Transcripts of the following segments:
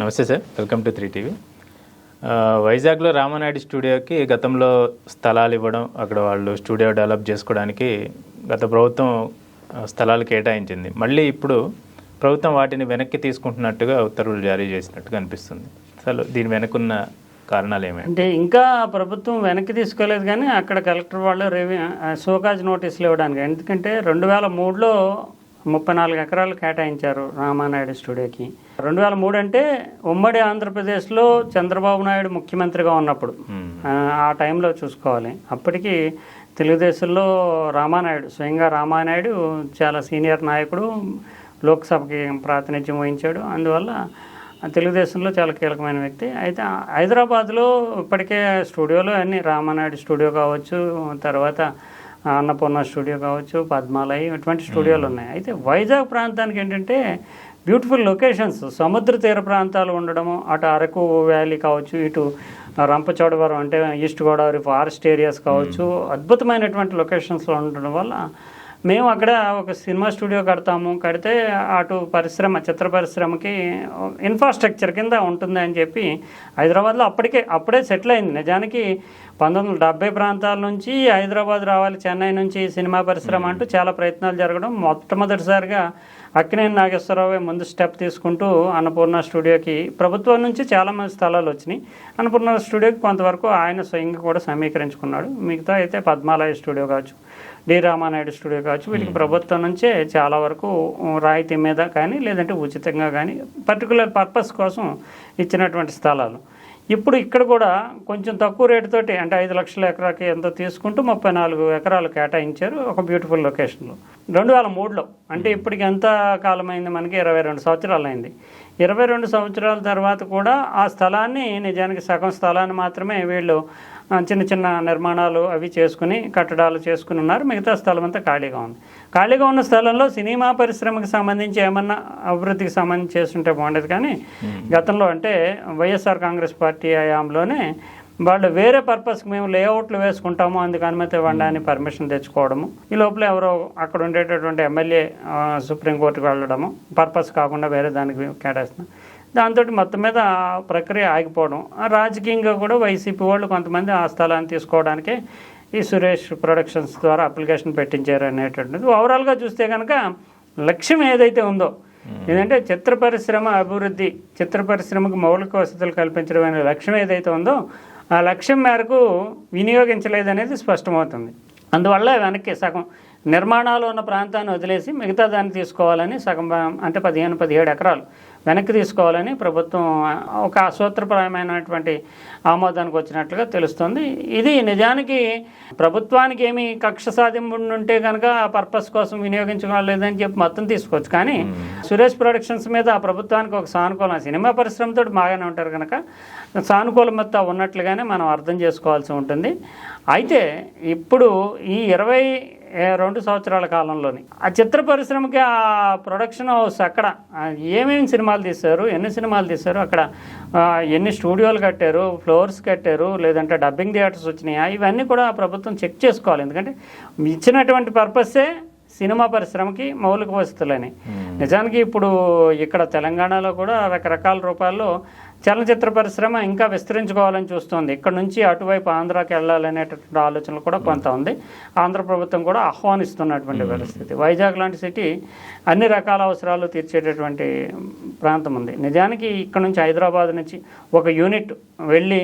నమస్తే sir. Welcome to three TV. వైజాగ్లో రామనాయుడు స్టూడియోకి గతంలో స్థలాలు ఇవ్వడం అక్కడ వాళ్ళు స్టూడియో డెవలప్ చేసుకోవడానికి గత ప్రభుత్వం స్థలాలు కేటాయించింది. మళ్ళీ ఇప్పుడు ప్రభుత్వం వాటిని వెనక్కి తీసుకుంటున్నట్టుగా ఉత్తర్వులు జారీ చేసినట్టుగా అనిపిస్తుంది. అసలు దీని వెనకున్న కారణాలు ఏమేమి? అంటే ఇంకా ప్రభుత్వం వెనక్కి తీసుకోలేదు కానీ అక్కడ కలెక్టర్ వాళ్ళు రెవెన్యూ సోకాజ్ నోటీసులు ఇవ్వడానికి. ఎందుకంటే రెండు వేల మూడులో ముప్పై నాలుగు ఎకరాలు కేటాయించారు రామానాయుడు స్టూడియోకి. రెండు వేల మూడు అంటే ఉమ్మడి ఆంధ్రప్రదేశ్లో చంద్రబాబు నాయుడు ముఖ్యమంత్రిగా ఉన్నప్పుడు. ఆ, ఆ టైంలో చూసుకోవాలి. అప్పటికి తెలుగుదేశంలో రామానాయుడు స్వయంగా రామానాయుడు చాలా సీనియర్ నాయకుడు లోక్సభకి ప్రాతినిధ్యం వహించాడు. అందువల్ల తెలుగుదేశంలో చాలా కీలకమైన వ్యక్తి. అయితే హైదరాబాద్లో ఇప్పటికే స్టూడియోలో అన్ని రామానాయుడు స్టూడియో కావచ్చు తర్వాత అన్నపూర్ణ స్టూడియో కావచ్చు పద్మాలయ ఇటువంటి స్టూడియోలు ఉన్నాయి. అయితే వైజాగ్ ప్రాంతానికి ఏంటంటే బ్యూటిఫుల్ లొకేషన్స్. సముద్ర తీర ప్రాంతాలు ఉండడము అటు అరకు వ్యాలీ కావచ్చు ఇటు రంపచోడవరం అంటే ఈస్ట్ గోదావరి ఫారెస్ట్ ఏరియాస్ కావచ్చు అద్భుతమైనటువంటి లొకేషన్స్లో ఉండడం వల్ల మేము అక్కడ ఒక సినిమా స్టూడియో కడతాము. కడితే అటు పరిశ్రమ చిత్ర పరిశ్రమకి ఇన్ఫ్రాస్ట్రక్చర్ కింద ఉంటుంది అని చెప్పి హైదరాబాద్లో అప్పటికే అప్పుడే సెటిల్ అయింది. నిజానికి పంతొమ్మిది వందల డెబ్బై ప్రాంతాల నుంచి హైదరాబాద్ రావాలి చెన్నై నుంచి సినిమా పరిశ్రమ అంటూ చాలా ప్రయత్నాలు జరగడం మొట్టమొదటిసారిగా అక్కినేని నాగేశ్వరరావు ముందు స్టెప్ తీసుకుంటూ అన్నపూర్ణ స్టూడియోకి ప్రభుత్వం నుంచి చాలా మంది స్థలాలు వచ్చినాయి. అన్నపూర్ణ స్టూడియోకి కొంతవరకు ఆయన స్వయంగా కూడా సమీకరించుకున్నాడు. మిగతా అయితే పద్మాలయ స్టూడియో కావచ్చు. డి రామానాయుడు స్టూడియో కావచ్చు వీటికి ప్రభుత్వం నుంచే చాలా వరకు రాయితీ మీద కానీ లేదంటే ఉచితంగా కానీ పర్టికులర్ పర్పస్ కోసం ఇచ్చినటువంటి స్థలాలు. ఇప్పుడు ఇక్కడ కూడా కొంచెం తక్కువ రేటుతోటి అంటే ఐదు లక్షల ఎకరాకి ఎంతో తీసుకుంటూ ముప్పై నాలుగు ఎకరాలు కేటాయించారు ఒక బ్యూటిఫుల్ లొకేషన్లో రెండు వేల మూడులో. అంటే ఇప్పటికి ఎంత కాలం అయింది మనకి ఇరవై రెండు సంవత్సరాలు అయింది ఇరవై రెండు సంవత్సరాల తర్వాత కూడా ఆ స్థలాన్ని నిజానికి సగం స్థలాన్ని మాత్రమే వీళ్ళు చిన్న చిన్న నిర్మాణాలు అవి చేసుకుని కట్టడాలు చేసుకుని ఉన్నారు. మిగతా స్థలం అంతా ఖాళీగా ఉంది. ఖాళీగా ఉన్న స్థలంలో సినిమా పరిశ్రమకి సంబంధించి ఏమన్నా అభివృద్ధికి సంబంధించి చేస్తుంటే బాగుండేది. కానీ గతంలో అంటే వైఎస్ఆర్ కాంగ్రెస్ పార్టీ హయాంలోనే వాళ్ళు వేరే పర్పస్కి మేము లేఅవుట్లు వేసుకుంటాము అందుకు అనుమతి ఇవ్వండి పర్మిషన్ తెచ్చుకోవడము. ఈ లోపల ఎవరో అక్కడ ఉండేటటువంటి ఎమ్మెల్యే సుప్రీంకోర్టుకి వెళ్ళడము. పర్పస్ కాకుండా వేరే దానికి కేటాయిస్తున్నాం. దాంతో మొత్తం మీద ఆ ప్రక్రియ ఆగిపోవడం. రాజకీయంగా కూడా వైసీపీ వాళ్ళు కొంతమంది ఆ స్థలాన్ని తీసుకోవడానికే ఈ సురేష్ ప్రొడక్షన్స్ ద్వారా అప్లికేషన్ పెట్టించారు అనేటువంటిది ఓవరాల్గా చూస్తే కనుక లక్ష్యం ఏదైతే ఉందో ఏంటంటే చిత్ర పరిశ్రమ అభివృద్ధి చిత్ర పరిశ్రమకు మౌలిక వసతులు కల్పించడం అనే లక్ష్యం ఏదైతే ఉందో ఆ లక్ష్యం మేరకు వినియోగించలేదనేది స్పష్టమవుతుంది. అందువల్ల వెనక్కి సగం నిర్మాణాలు ఉన్న ప్రాంతాన్ని వదిలేసి మిగతా దాన్ని తీసుకోవాలని సగం అంటే పదిహేను పదిహేడు ఎకరాలు వెనక్కి తీసుకోవాలని ప్రభుత్వం ఒక సూత్రప్రాయమైనటువంటి ఆమోదానికి వచ్చినట్లుగా తెలుస్తుంది. ఇది నిజానికి ప్రభుత్వానికి ఏమి కక్ష సాధింపు ఉంటే కనుక ఆ పర్పస్ కోసం వినియోగించుకోలేదని చెప్పి మొత్తం తీసుకోవచ్చు. కానీ సురేష్ ప్రొడక్షన్స్ మీద ఆ ప్రభుత్వానికి ఒక సానుకూలం సినిమా పరిశ్రమతో బాగానే ఉంటారు కనుక సానుకూలమత ఉన్నట్లుగానే మనం అర్థం చేసుకోవాల్సి ఉంటుంది. అయితే ఇప్పుడు ఈ ఇరవై రెండు సంవత్సరాల కాలంలోని. ఆ చిత్ర పరిశ్రమకి ఆ ప్రొడక్షన్ హౌస్ అక్కడ ఏమేమి సినిమాలు తీశారు ఎన్ని సినిమాలు తీశారు అక్కడ ఎన్ని స్టూడియోలు కట్టారు ఫ్లోర్స్ కట్టారు లేదంటే డబ్బింగ్ థియేటర్స్ వచ్చినాయా ఇవన్నీ కూడా ప్రభుత్వం చెక్ చేసుకోవాలి. ఎందుకంటే ఇచ్చినటువంటి పర్పస్సే సినిమా పరిశ్రమకి మౌలిక వసతులని. నిజానికి ఇప్పుడు ఇక్కడ తెలంగాణలో కూడా రకరకాల రూపాల్లో చలనచిత్ర పరిశ్రమ ఇంకా విస్తరించుకోవాలని చూస్తుంది. ఇక్కడ నుంచి అటువైపు ఆంధ్రాకి వెళ్ళాలనేటటువంటి ఆలోచనలు కూడా కొంత ఉంది. ఆంధ్ర ప్రభుత్వం కూడా ఆహ్వానిస్తున్నటువంటి పరిస్థితి. వైజాగ్ లాంటి సిటీ అన్ని రకాల అవసరాలు తీర్చేటటువంటి ప్రాంతం ఉంది. నిజానికి ఇక్కడ నుంచి హైదరాబాద్ నుంచి ఒక యూనిట్ వెళ్ళి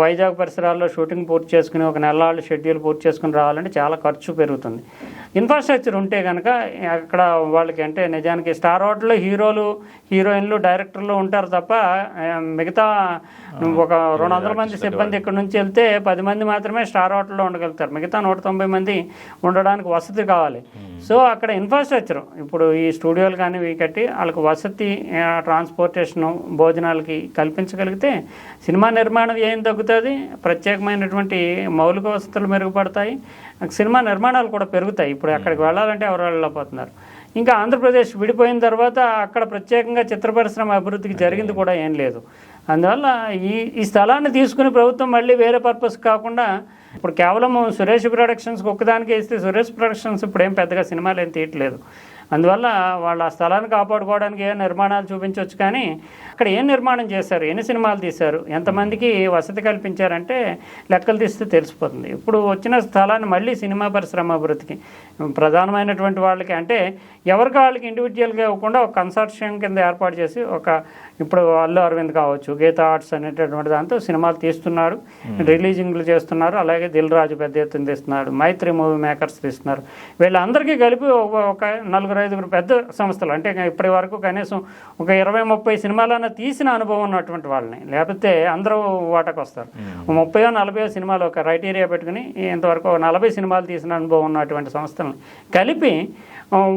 వైజాగ్ పరిసరాల్లో షూటింగ్ పూర్తి చేసుకుని ఒక నెలలు షెడ్యూల్ పూర్తి చేసుకుని రావాలంటే చాలా ఖర్చు పెరుగుతుంది. ఇన్ఫ్రాస్ట్రక్చర్ ఉంటే కనుక అక్కడ వాళ్ళకి అంటే నిజానికి స్టార్ హోటల్లో హీరోలు హీరోయిన్లు డైరెక్టర్లు ఉంటారు తప్ప మిగతా ఒక రెండు వందల మంది సిబ్బంది ఇక్కడ నుంచి వెళ్తే పది మంది మాత్రమే స్టార్ హోటల్లో ఉండగలుగుతారు. మిగతా నూట తొంభై మంది ఉండడానికి వసతి కావాలి. సో అక్కడ ఇన్ఫ్రాస్ట్రక్చర్ ఇప్పుడు ఈ స్టూడియోలు కానీ ఇవి కట్టి వాళ్ళకి వసతి ట్రాన్స్పోర్టేషన్ భోజనాలకి కల్పించగలిగితే సినిమా నిర్మాణం ఏం తగ్గుతుంది? ప్రత్యేకమైనటువంటి మౌలిక వసతులు మెరుగుపడతాయి. సినిమా నిర్మాణాలు కూడా పెరుగుతాయి. ఇప్పుడు అక్కడికి వెళ్ళాలంటే ఎవరు వెళ్ళలేకపోతున్నారు? ఇంకా ఆంధ్రప్రదేశ్ విడిపోయిన తర్వాత అక్కడ ప్రత్యేకంగా చిత్ర పరిశ్రమ అభివృద్ధికి జరిగింది కూడా ఏం లేదు. అందువల్ల ఈ ఈ స్థలాన్ని తీసుకుని ప్రభుత్వం మళ్ళీ వేరే పర్పస్ కాకుండా ఇప్పుడు కేవలం సురేష్ ప్రొడక్షన్స్కి ఒక్కదానికి వేస్తే సురేష్ ప్రొడక్షన్స్ ఇప్పుడు ఏం పెద్దగా సినిమాలు ఏం తీయట్లేదు. అందువల్ల వాళ్ళ ఆ స్థలాన్ని కాపాడుకోవడానికి ఏ నిర్మాణాలు చూపించవచ్చు కానీ అక్కడ ఏం నిర్మాణం చేశారు? ఎన్ని సినిమాలు తీశారు? ఎంతమందికి వసతి కల్పించారంటే లెక్కలు తీస్తే తెలిసిపోతుంది. ఇప్పుడు వచ్చిన స్థలాన్ని మళ్ళీ సినిమా పరిశ్రమ అభివృద్ధికి ప్రధానమైనటువంటి వాళ్ళకి అంటే ఎవరికి వాళ్ళకి ఇండివిజువల్గా ఇవ్వకుండా ఒక కన్సర్షన్ కింద ఏర్పాటు చేసి ఒక ఇప్పుడు అల్లు అరవింద్ కావచ్చు గీతా ఆర్ట్స్ అనేటటువంటి దాంతో సినిమాలు తీస్తున్నారు రిలీజింగ్లు చేస్తున్నారు అలాగే దిల్ రాజు పెద్ద ఎత్తున తీస్తున్నాడు మైత్రి మూవీ మేకర్స్ తీస్తున్నారు. వీళ్ళందరికీ కలిపి ఒక- ఒక నలుగురు ఐదుగురు పెద్ద సంస్థలు. అంటే ఇప్పటి వరకు కనీసం ఒక ఇరవై ముప్పై సినిమాలన్నా తీసిన అనుభవం ఉన్నటువంటి వాళ్ళని. లేకపోతే అందరూ వాటకు వస్తారు ఓ ముప్పయో నలభై సినిమాలు ఒక క్రైటీరియా పెట్టుకుని ఇంతవరకు నలభై సినిమాలు తీసిన అనుభవం ఉన్నటువంటి సంస్థలను కలిపి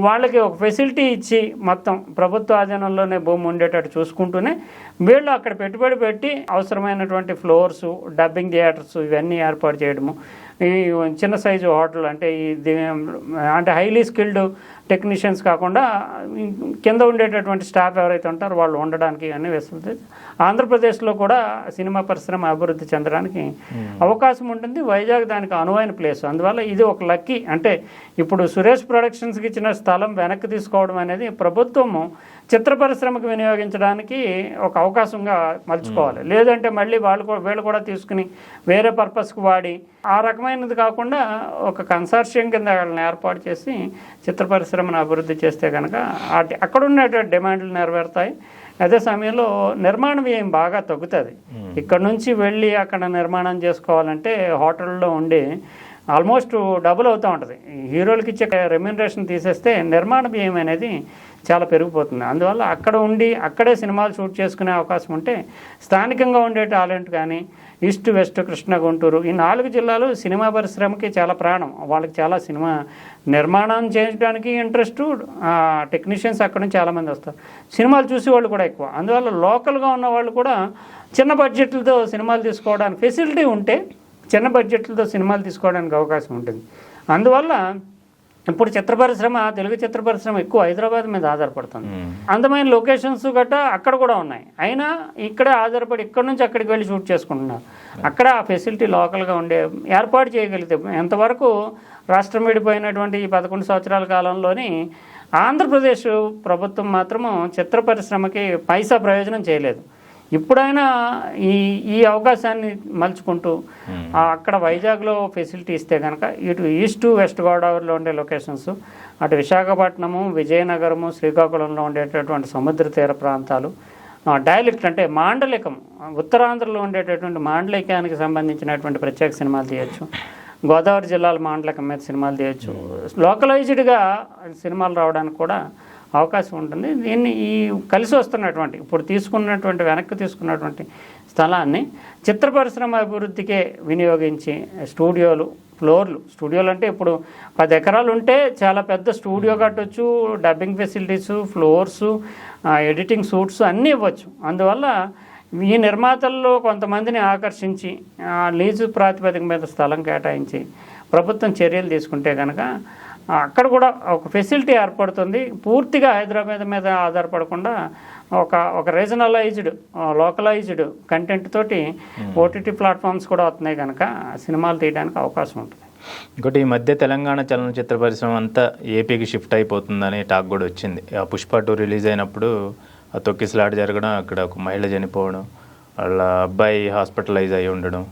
వాళ్ళకి ఒక ఫెసిలిటీ ఇచ్చి మొత్తం ప్రభుత్వ ఆధీనంలోనే భూమి ఉండేటట్టు చూసుకుంటూనే వీళ్ళు అక్కడ పెట్టుబడి పెట్టి అవసరమైనటువంటి ఫ్లోర్స్ డబ్బింగ్ థియేటర్స్ ఇవన్నీ ఏర్పాటు చేయడము. ఈ చిన్న సైజు హోటల్ అంటే ఈ అంటే హైలీ స్కిల్డ్ టెక్నీషియన్స్ కాకుండా కింద ఉండేటటువంటి స్టాఫ్ ఎవరైతే ఉంటారో వాళ్ళు ఉండడానికి అన్ని వెసులుతాయి ఆంధ్రప్రదేశ్లో కూడా సినిమా పరిశ్రమ అభివృద్ధి చెందడానికి అవకాశం ఉంటుంది. వైజాగ్ దానికి అనువైన ప్లేస్. అందువల్ల ఇది ఒక లక్కీ అంటే ఇప్పుడు సురేష్ ప్రొడక్షన్స్కి ఇచ్చిన స్థలం వెనక్కి తీసుకోవడం అనేది ప్రభుత్వము చిత్ర పరిశ్రమకు వినియోగించడానికి ఒక అవకాశంగా మలుచుకోవాలి. లేదంటే మళ్ళీ వాళ్ళు కూడా వీళ్ళు కూడా తీసుకుని వేరే పర్పస్కి వాడి ఆ రకమైనది కాకుండా ఒక కన్సార్షియం కింద వాళ్ళని ఏర్పాటు చేసి చిత్ర పరిశ్రమను అభివృద్ధి చేస్తే కనుక అక్కడ ఉన్నటువంటి డిమాండ్లు నెరవేరుతాయి. అదే సమయంలో నిర్మాణ వ్యయం బాగా తగ్గుతుంది. ఇక్కడ నుంచి వెళ్ళి అక్కడ నిర్మాణం చేసుకోవాలంటే హోటల్లో ఉండి ఆల్మోస్ట్ డబుల్ అవుతూ ఉంటుంది. హీరోలకి ఇచ్చే రెమ్యూనరేషన్ తీసేస్తే నిర్మాణ వ్యయం అనేది చాలా పెరిగిపోతుంది. అందువల్ల అక్కడ ఉండి అక్కడే సినిమాలు షూట్ చేసుకునే అవకాశం ఉంటే స్థానికంగా ఉండే టాలెంట్ కానీ ఈస్ట్ వెస్ట్ కృష్ణ గుంటూరు ఈ నాలుగు జిల్లాలు సినిమా పరిశ్రమకి చాలా ప్రాణం. వాళ్ళకి చాలా సినిమా నిర్మాణం చేయడానికి ఇంట్రెస్ట్ టెక్నీషియన్స్ అక్కడ నుంచి చాలామంది వస్తారు. సినిమాలు చూసేవాళ్ళు కూడా ఎక్కువ. అందువల్ల లోకల్గా ఉన్న వాళ్ళు కూడా చిన్న బడ్జెట్లతో సినిమాలు తీసుకోవడానికి ఫెసిలిటీ ఉంటే చిన్న బడ్జెట్లతో సినిమాలు తీసుకోవడానికి అవకాశం ఉంటుంది. అందువల్ల ఇప్పుడు చిత్ర పరిశ్రమ తెలుగు చిత్ర పరిశ్రమ ఎక్కువ హైదరాబాద్ మీద ఆధారపడుతుంది. అందమైన లొకేషన్స్ గట్రా అక్కడ కూడా ఉన్నాయి. అయినా ఇక్కడే ఆధారపడి ఇక్కడ నుంచి అక్కడికి వెళ్ళి షూట్ చేసుకుంటున్నారు. అక్కడ ఆ ఫెసిలిటీ లోకల్గా ఉండే ఏర్పాటు చేయగలిగితే ఎంతవరకు రాష్ట్రం విడిపోయినటువంటి ఈ పదకొండు సంవత్సరాల కాలంలోని ఆంధ్రప్రదేశ్ ప్రభుత్వం మాత్రము చిత్ర పరిశ్రమకి పైసా ప్రయోజనం చేయలేదు. ఇప్పుడైనా ఈ ఈ అవకాశాన్ని మలుచుకుంటూ అక్కడ వైజాగ్లో ఫెసిలిటీ ఇస్తే కనుక ఇటు ఈస్ట్ వెస్ట్ గోదావరిలో ఉండే లొకేషన్స్ అటు విశాఖపట్నము విజయనగరము శ్రీకాకుళంలో ఉండేటటువంటి సముద్ర తీర ప్రాంతాలు డైలెక్ట్ అంటే మాండలికం. ఉత్తరాంధ్రలో ఉండేటటువంటి మాండలికానికి సంబంధించినటువంటి ప్రత్యేక సినిమాలు తీయచ్చు. గోదావరి జిల్లాల మాండలికం మీద సినిమాలు తీయచ్చు. లోకలైజ్డ్గా సినిమాలు రావడానికి కూడా అవకాశం ఉంటుంది. దీన్ని ఈ కలిసి వస్తున్నటువంటి ఇప్పుడు తీసుకున్నటువంటి వెనక్కి తీసుకున్నటువంటి స్థలాన్ని చిత్ర పరిశ్రమ అభివృద్ధికే వినియోగించి స్టూడియోలు ఫ్లోర్లు స్టూడియోలు అంటే ఇప్పుడు పది ఎకరాలు ఉంటే చాలా పెద్ద స్టూడియో కట్టొచ్చు dubbing facilities floors editing suites అన్నీ ఇవ్వచ్చు. అందువల్ల ఈ నిర్మాతల్లో కొంతమందిని ఆకర్షించి లీజు ప్రాతిపదిక మీద స్థలం కేటాయించి ప్రభుత్వం చర్యలు తీసుకుంటే కనుక అక్కడ కూడా ఒక ఫెసిలిటీ ఏర్పడుతుంది. పూర్తిగా హైదరాబాద్ మీద ఆధారపడకుండా ఒక ఒక రీజనలైజ్డ్ లోకలైజ్డ్ కంటెంట్ తోటి ఓటీటీ ప్లాట్ఫామ్స్ కూడా వస్తున్నాయి కనుక సినిమాలు తీయడానికి అవకాశం ఉంటుంది. ఇంకోటి ఈ మధ్య తెలంగాణ చలనచిత్ర పరిశ్రమ అంతా ఏపీకి షిఫ్ట్ అయిపోతుందని టాక్ కూడా వచ్చింది. ఆ పుష్ప టూ రిలీజ్ అయినప్పుడు ఆ తొక్కిసలాట జరగడం అక్కడ ఒక మహిళ చనిపోవడం వాళ్ళ అబ్బాయి హాస్పిటలైజ్ అయి ఉండడం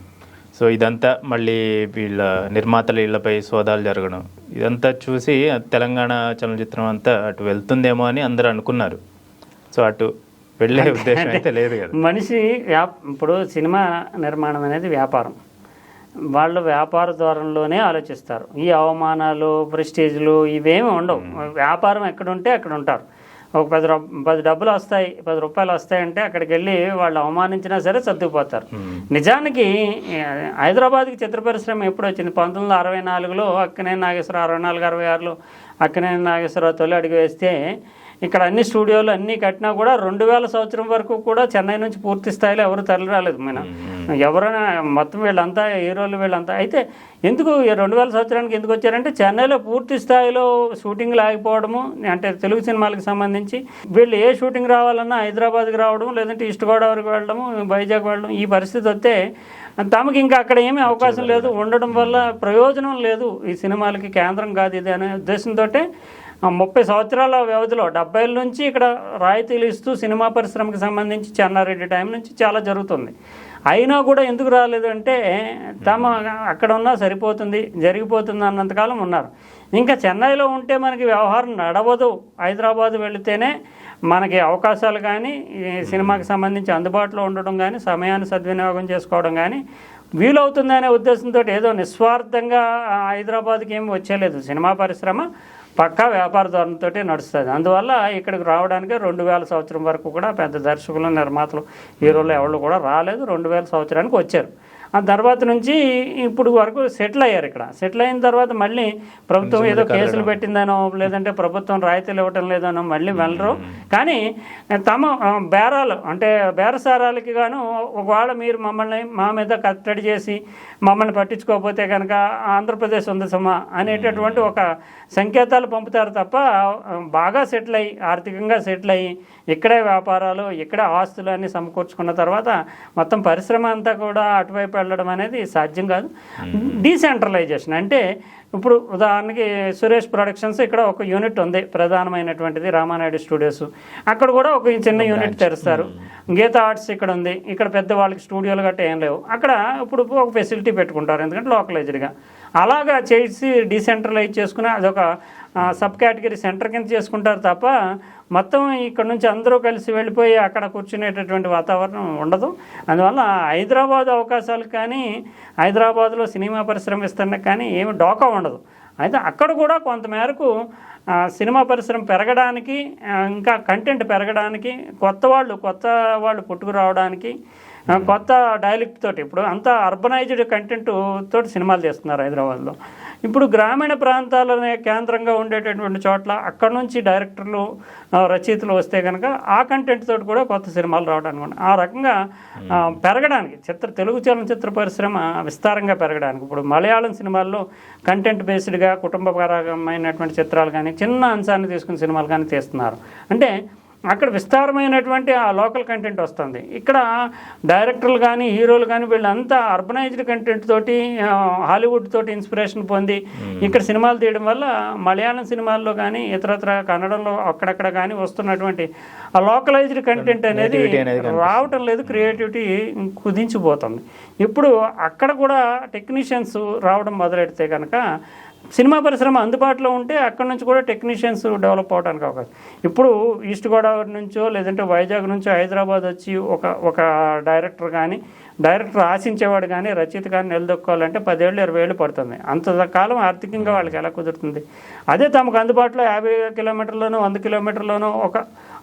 సో ఇదంతా మళ్ళీ వీళ్ళ నిర్మాతల ఇళ్ళపై సోదాలు జరగడం. ఇదంతా చూసి తెలంగాణ చలనచిత్రం అంతా అటు వెళ్తుందేమో అని అందరూ అనుకున్నారు. సో అటు వెళ్ళే ఉద్దేశం అయితే లేదు కదా. మనిషి ఇప్పుడు సినిమా నిర్మాణం అనేది వ్యాపారం. వాళ్ళు వ్యాపార ధోరణిలోనే ఆలోచిస్తారు. ఈ అవమానాలు ప్రెస్టేజ్లు ఇవేమి ఉండవు. వ్యాపారం ఎక్కడ ఉంటే అక్కడ ఉంటారు ఒక పది రూ పది డబ్బులు వస్తాయి పది రూపాయలు వస్తాయంటే అక్కడికి వెళ్ళి వాళ్ళు అవమానించినా సరే సర్దుకుపోతారు. నిజానికి హైదరాబాద్కి చిత్ర పరిశ్రమ ఎప్పుడు వచ్చింది? పంతొమ్మిది వందల అరవై నాలుగులో అక్కనే నాగేశ్వరరావు అరవై నాలుగు అరవై ఆరులో అక్కనే నాగేశ్వరరావు తొలి అడుగు వేస్తే ఇక్కడ అన్ని స్టూడియోలు అన్నీ కట్టినా కూడా రెండు వేల సంవత్సరం వరకు కూడా చెన్నై నుంచి పూర్తి స్థాయిలో ఎవరు తరలి రాలేదు మన ఎవరైనా మొత్తం వీళ్ళంతా హీరోలు వీళ్ళంతా. అయితే ఎందుకు ఈ రెండు వేల సంవత్సరానికి ఎందుకు వచ్చారంటే చెన్నైలో పూర్తి స్థాయిలో షూటింగ్లు ఆగిపోవడము అంటే తెలుగు సినిమాలకు సంబంధించి వీళ్ళు ఏ షూటింగ్ రావాలన్నా హైదరాబాద్కి రావడం లేదంటే ఈస్ట్ గోదావరికి వెళ్ళడము వైజాగ్ వెళ్ళడం ఈ పరిస్థితి వస్తే తమకి ఇంకా అక్కడ ఏమీ అవకాశం లేదు. ఉండడం వల్ల ప్రయోజనం లేదు ఈ సినిమాలకి కేంద్రం కాదు ఇది అనే ఉద్దేశంతో ముప్పై సంవత్సరాల వ్యవధిలో డెబ్బైల నుంచి ఇక్కడ రాయితీలు ఇస్తూ సినిమా పరిశ్రమకి సంబంధించి చెన్నారెడ్డి టైం నుంచి చాలా జరుగుతుంది. అయినా కూడా ఎందుకు రాలేదు అంటే తమ అక్కడ ఉన్నా సరిపోతుంది జరిగిపోతుంది అన్నంతకాలం ఉన్నారు. ఇంకా చెన్నైలో ఉంటే మనకి వ్యవహారం నడవదు. హైదరాబాద్ వెళితేనే మనకి అవకాశాలు కానీ సినిమాకి సంబంధించి అందుబాటులో ఉండడం కానీ సమయాన్ని సద్వినియోగం చేసుకోవడం కానీ వీలవుతుందనే ఉద్దేశంతో ఏదో నిస్వార్థంగా హైదరాబాద్కి ఏమి వచ్చేలేదు. సినిమా పరిశ్రమ పక్కా వ్యాపార ధోరణితో నడుస్తుంది. అందువల్ల ఇక్కడికి రావడానికి రెండు వేల సంవత్సరం వరకు కూడా పెద్ద దర్శకులు నిర్మాతలు హీరోలు ఎవరు కూడా రాలేదు. రెండు వేల సంవత్సరానికి వచ్చారు. ఆ తర్వాత నుంచి ఇప్పుడు వరకు సెటిల్ అయ్యారు ఇక్కడ. సెటిల్ అయిన తర్వాత మళ్ళీ ప్రభుత్వం ఏదో కేసులు పెట్టిందనో లేదంటే ప్రభుత్వం రాయితీలు ఇవ్వటం లేదనో మళ్ళీ వెళ్ళరు. కానీ తమ బేరాలు అంటే బేరసారాలకి గాను ఒకవేళ మీరు మమ్మల్ని మా మీద కట్టడి చేసి మమ్మల్ని పట్టించుకోకపోతే కనుక ఆంధ్రప్రదేశ్ ఉంది సుమా అనేటటువంటి ఒక సంకేతాలు పంపుతారు తప్ప బాగా సెటిల్ అయ్యి ఆర్థికంగా సెటిల్ అయ్యి ఇక్కడే వ్యాపారాలు ఇక్కడే ఆస్తులు అన్ని సమకూర్చుకున్న తర్వాత మొత్తం పరిశ్రమ అంతా కూడా అటువైపు వెళ్ళడం అనేది సాధ్యం కాదు. డీసెంట్రలైజేషన్ అంటే ఇప్పుడు ఉదాహరణకి సురేష్ ప్రొడక్షన్స్ ఇక్కడ ఒక యూనిట్ ఉంది ప్రధానమైనటువంటిది రామానాయుడు స్టూడియోస్. అక్కడ కూడా ఒక చిన్న యూనిట్ తెరుస్తారు. గీత ఆర్ట్స్ ఇక్కడ ఉంది. ఇక్కడ పెద్ద వాళ్ళకి స్టూడియోలు గట్రా ఏం లేవు. అక్కడ ఇప్పుడు ఒక ఫెసిలిటీ పెట్టుకుంటారు ఎందుకంటే లోకలైజ్డ్గా అలాగా చేసి డీసెంట్రలైజ్ చేసుకుని అదొక సబ్ కేటగిరీ సెంటర్ కింద చేసుకుంటారు తప్ప మొత్తం ఇక్కడ నుంచి అందరూ కలిసి వెళ్ళిపోయి అక్కడ కూర్చునేటటువంటి వాతావరణం ఉండదు. అందువల్ల హైదరాబాద్ అవకాశాలు కానీ హైదరాబాద్లో సినిమా పరిశ్రమ ఇస్తున్నా కానీ ఏమి డోకా ఉండదు. అయితే అక్కడ కూడా కొంతమేరకు సినిమా పరిశ్రమ పెరగడానికి ఇంకా కంటెంట్ పెరగడానికి కొత్త వాళ్ళు కొత్త వాళ్ళు పుట్టుకురావడానికి కొత్త డైలెక్ట్ తోటి ఇప్పుడు అంతా అర్బనైజ్డ్ కంటెంట్ తోటి సినిమాలు తీస్తున్నారు హైదరాబాద్లో ఇప్పుడు గ్రామీణ ప్రాంతాలనే కేంద్రంగా ఉండేటటువంటి చోట్ల అక్కడ నుంచి డైరెక్టర్లు రచయితలు వస్తే కనుక ఆ కంటెంట్ తోటి కూడా కొత్త సినిమాలు రావడానికి. ఆ రకంగా ఆ, పెరగడానికి చిత్ర తెలుగు చలనచిత్ర పరిశ్రమ విస్తారంగా పెరగడానికి ఇప్పుడు మలయాళం సినిమాల్లో కంటెంట్ బేస్డ్గా కుటుంబపరమైనటువంటి చిత్రాలు కానీ చిన్న అంశాన్ని తీసుకుని సినిమాలు కానీ తీస్తున్నారు అంటే అక్కడ విస్తారమైనటువంటి ఆ లోకల్ కంటెంట్ వస్తుంది. ఇక్కడ డైరెక్టర్లు కానీ హీరోలు కానీ వీళ్ళంతా అర్బనైజ్డ్ కంటెంట్ తోటి హాలీవుడ్ తోటి ఇన్స్పిరేషన్ పొంది ఇక్కడ సినిమాలు తీయడం వల్ల మలయాళం సినిమాల్లో కానీ ఇతరత్ర కన్నడంలో అక్కడక్కడ కానీ వస్తున్నటువంటి ఆ లోకలైజ్డ్ కంటెంట్ అనేది రావటం లేదు క్రియేటివిటీ కుదించిపోతుంది. ఇప్పుడు అక్కడ కూడా టెక్నీషియన్స్ రావడం మొదలెడితే కనుక సినిమా పరిశ్రమ అందుబాటులో ఉంటే అక్కడ నుంచి కూడా టెక్నీషియన్స్ డెవలప్ అవడానికి అవకాశం. ఇప్పుడు ఈస్ట్ గోదావరి నుంచో లేదంటే వైజాగ్ నుంచో హైదరాబాద్ వచ్చి ఒక ఒక డైరెక్టర్ కానీ డైరెక్టర్ ఆశించేవాడు కానీ రచయిత కానీ నిలదొక్కోవాలంటే పదేళ్ళు ఇరవై ఏళ్ళు పడుతుంది. అంత కాలం ఆర్థికంగా వాళ్ళకి ఎలా కుదురుతుంది? అదే తమకు అందుబాటులో యాభై కిలోమీటర్లోనూ వంద కిలోమీటర్లోనూ ఒక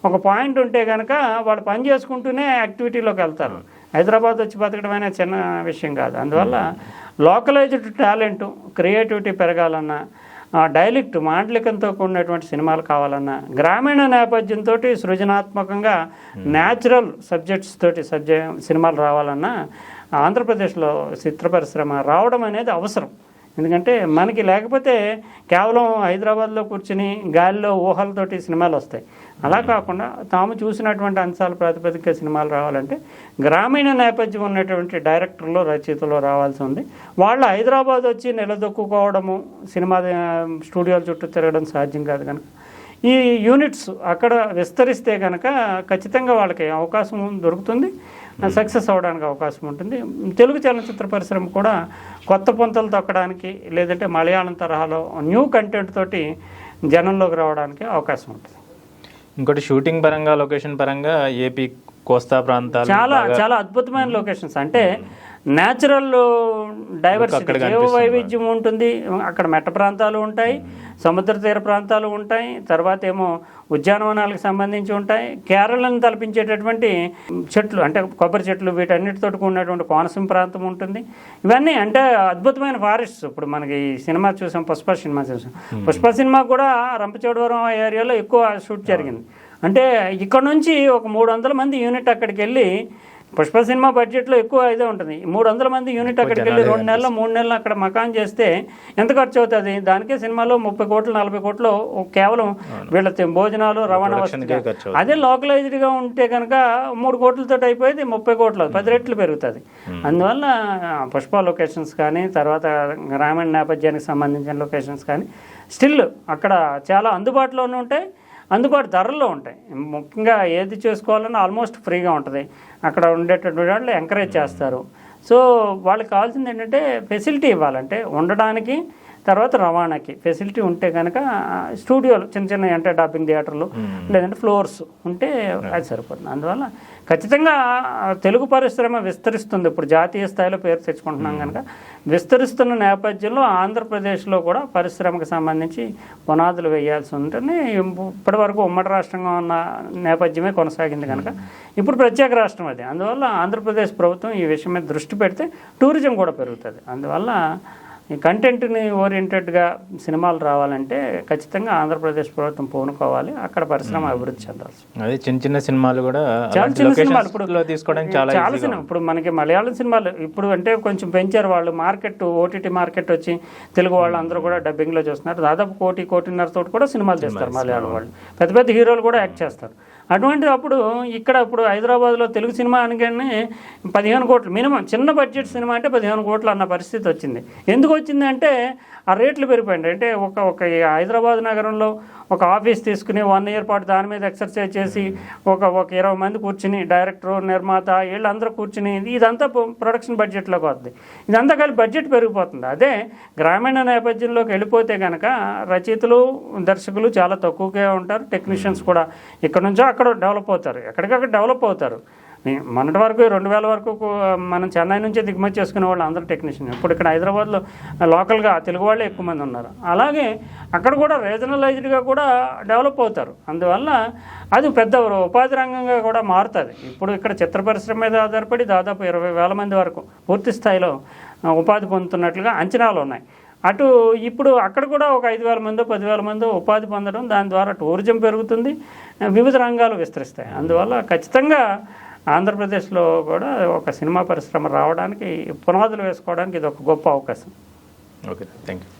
ఒక పాయింట్ ఉంటే కనుక వాళ్ళు పని చేసుకుంటూనే యాక్టివిటీలోకి వెళ్తారు. హైదరాబాద్ వచ్చి బతకడం అనేది చిన్న విషయం కాదు. అందువల్ల లోకలైజ్డ్ టాలెంట్ క్రియేటివిటీ పెరగాలన్నా ఆ, డైలెక్ట్ మాండలికంతో కూడినటువంటి సినిమాలు కావాలన్నా గ్రామీణ నేపథ్యంతో సృజనాత్మకంగా న్యాచురల్ సబ్జెక్ట్స్ తోటి సబ్జె సినిమాలు రావాలన్నా ఆంధ్రప్రదేశ్లో చిత్ర పరిశ్రమ రావడం అనేది అవసరం. ఎందుకంటే మనకి లేకపోతే కేవలం హైదరాబాద్లో కూర్చుని గాలిలో ఊహలతోటి సినిమాలు వస్తాయి. అలా కాకుండా తాము చూసినటువంటి అంశాల ప్రాతిపదిక సినిమాలు రావాలంటే గ్రామీణ నేపథ్యం ఉన్నటువంటి డైరెక్టర్లు రచయితలు రావాల్సి ఉంది. వాళ్ళు హైదరాబాద్ వచ్చి నిలదొక్కుకోవడము సినిమా స్టూడియోలు స్టూడియోల చుట్టూ తిరగడం సాధ్యం కాదు కనుక. ఈ యూనిట్స్ అక్కడ విస్తరిస్తే కనుక ఖచ్చితంగా వాళ్ళకి అవకాశం దొరుకుతుంది. సక్సెస్ అవ్వడానికి అవకాశం ఉంటుంది. తెలుగు చలనచిత్ర పరిశ్రమ కూడా కొత్త పొంతలు తొక్కడానికి లేదంటే మలయాళం తరహాలో న్యూ కంటెంట్ తోటి జనంలోకి రావడానికి అవకాశం ఉంటుంది. ఇంకోటి షూటింగ్ పరంగా లొకేషన్ పరంగా ఏపీ కోస్తా ప్రాంతాలు చాలా చాలా అద్భుతమైన లొకేషన్స్. అంటే న్యాచురల్ డైవర్సిటీ జీవ వైవిధ్యం ఉంటుంది అక్కడ మెట్ట ప్రాంతాలు ఉంటాయి సముద్ర తీర ప్రాంతాలు ఉంటాయి తర్వాత ఏమో ఉద్యానవనాలకు సంబంధించి ఉంటాయి. కేరళను తలపించేటటువంటి చెట్లు అంటే కొబ్బరి చెట్లు వీటన్నిటితో కూడినటువంటి కోనసీమ ప్రాంతం ఉంటుంది. ఇవన్నీ అంటే అద్భుతమైన ఫారెస్ట్స్ ఇప్పుడు మనకి ఈ సినిమా చూసాం పుష్ప సినిమా చూసాం. పుష్ప సినిమా కూడా రంపచోడవరం ఏరియాలో ఎక్కువ షూట్ జరిగింది. అంటే ఇక్కడ నుంచి ఒక మూడు వందల మంది యూనిట్ అక్కడికి వెళ్ళి పుష్ప సినిమా బడ్జెట్లో ఎక్కువ ఇదే ఉంటుంది. మూడు వందల మంది యూనిట్ అక్కడికి వెళ్ళి రెండు నెలలు మూడు నెలలు అక్కడ మకాన్ చేస్తే ఎంత ఖర్చు అవుతుంది దానికే సినిమాలో ముప్పై కోట్లు నలభై కోట్లు కేవలం వీళ్ళ భోజనాలు రవాణా వస్తుంది అదే లోకలైజ్డ్గా ఉంటే కనుక మూడు కోట్లతో అయిపోయేది ముప్పై కోట్లు పది రెట్లు పెరుగుతుంది. అందువల్ల పుష్ప లొకేషన్స్ కానీ తర్వాత గ్రామీణ నేపథ్యానికి సంబంధించిన లొకేషన్స్ కానీ స్టిల్ అక్కడ చాలా అందుబాటులోనే ఉంటాయి. అందుబాటు ధరల్లో ఉంటాయి. ముఖ్యంగా ఏది చేసుకోవాలన్నా ఆల్మోస్ట్ ఫ్రీగా ఉంటుంది. అక్కడ ఉండేటటువంటి వాళ్ళు ఎంకరేజ్ చేస్తారు. సో వాళ్ళకి కావాల్సింది ఏంటంటే ఫెసిలిటీ ఇవ్వాలంటే ఉండడానికి తర్వాత రవాణాకి. ఫెసిలిటీ ఉంటే కనుక స్టూడియోలు చిన్న చిన్న అంటే డబ్బింగ్ థియేటర్లు లేదంటే ఫ్లోర్స్ ఉంటే అది సరిపోతుంది. అందువల్ల ఖచ్చితంగా తెలుగు పరిశ్రమ విస్తరిస్తుంది. ఇప్పుడు జాతీయ స్థాయిలో పేరు తెచ్చుకుంటున్నాం కనుక విస్తరిస్తున్న నేపథ్యంలో ఆంధ్రప్రదేశ్లో కూడా పరిశ్రమకు సంబంధించి పునాదులు వేయాల్సి ఉంటుంది. ఇప్పటి వరకు ఉమ్మడి రాష్ట్రంగా ఉన్న నేపథ్యమే కొనసాగింది కనుక ఇప్పుడు ప్రత్యేక రాష్ట్రం అది. అందువల్ల ఆంధ్రప్రదేశ్ ప్రభుత్వం ఈ విషయం మీద దృష్టి పెడితే టూరిజం కూడా పెరుగుతుంది. అందువల్ల ఈ కంటెంట్ని ఓరియంటెడ్గా సినిమాలు రావాలంటే ఖచ్చితంగా ఆంధ్రప్రదేశ్ ప్రభుత్వం పూనుకోవాలి. అక్కడ పరిశ్రమ అభివృద్ధి చెందాల్సి అదే చిన్న చిన్న సినిమాలు కూడా చాలా చిన్న సినిమాలు ఇప్పుడు తీసుకోవడానికి చాలా చాలా సినిమా ఇప్పుడు మనకి మలయాళం సినిమాలు ఇప్పుడు అంటే కొంచెం పెంచారు వాళ్ళు. మార్కెట్ ఓటీటీ మార్కెట్ వచ్చి తెలుగు వాళ్ళు అందరూ కూడా డబ్బింగ్లో చూస్తున్నారు. దాదాపు కోటి కోటిన్నర తోటి కూడా సినిమాలు చేస్తారు మలయాళం వాళ్ళు. పెద్ద పెద్ద హీరోలు కూడా యాక్ట్ చేస్తారు. అటువంటిది అప్పుడు ఇక్కడ ఇప్పుడు హైదరాబాద్లో తెలుగు సినిమా అనగానే పదిహేను కోట్లు మినిమం చిన్న బడ్జెట్ సినిమా అంటే పదిహేను కోట్లు అన్న పరిస్థితి వచ్చింది. ఎందుకు వచ్చింది అంటే ఆ రేట్లు పెరిగిపోయింది అంటే ఒక ఒక హైదరాబాద్ నగరంలో ఒక ఆఫీస్ తీసుకుని వన్ ఇయర్ పాటు దాని మీద ఎక్సర్సైజ్ చేసి ఒక ఒక ఇరవై మంది కూర్చుని డైరెక్టర్ నిర్మాత వీళ్ళందరూ కూర్చుని ఇదంతా ప్రొడక్షన్ బడ్జెట్లోకి వస్తుంది ఇదంతా కలిపి బడ్జెట్ పెరిగిపోతుంది. అదే గ్రామీణ నేపథ్యంలోకి వెళ్ళిపోతే కనుక రచయితలు దర్శకులు చాలా తక్కువగా ఉంటారు. టెక్నీషియన్స్ కూడా ఇక్కడ నుంచో అక్కడ డెవలప్ అవుతారు. ఎక్కడికక్కడ డెవలప్ అవుతారు. మొన్నటి వరకు రెండు వేల వరకు మనం చెన్నై నుంచే దిగుమతి చేసుకునే వాళ్ళు అందరూ టెక్నీషియన్ ఇప్పుడు ఇక్కడ హైదరాబాద్లో లోకల్గా తెలుగు వాళ్ళే ఎక్కువ మంది ఉన్నారు. అలాగే అక్కడ కూడా రీజనలైజ్డ్గా కూడా డెవలప్ అవుతారు. అందువల్ల అది పెద్ద ఉపాధి రంగంగా కూడా మారుతుంది. ఇప్పుడు ఇక్కడ చిత్ర పరిశ్రమ మీద ఆధారపడి దాదాపు ఇరవై వేల మంది వరకు పూర్తి స్థాయిలో ఉపాధి పొందుతున్నట్లుగా అంచనాలు ఉన్నాయి. అటు ఇప్పుడు అక్కడ కూడా ఒక ఐదు వేల మందో పదివేల మందో ఉపాధి పొందడం దాని ద్వారా టూరిజం పెరుగుతుంది వివిధ రంగాలు విస్తరిస్తాయి. అందువల్ల ఖచ్చితంగా ఆంధ్రప్రదేశ్లో కూడా ఒక సినిమా పరిశ్రమ రావడానికి పునాదులు వేసుకోవడానికి ఇది ఒక గొప్ప అవకాశం. Okay thank you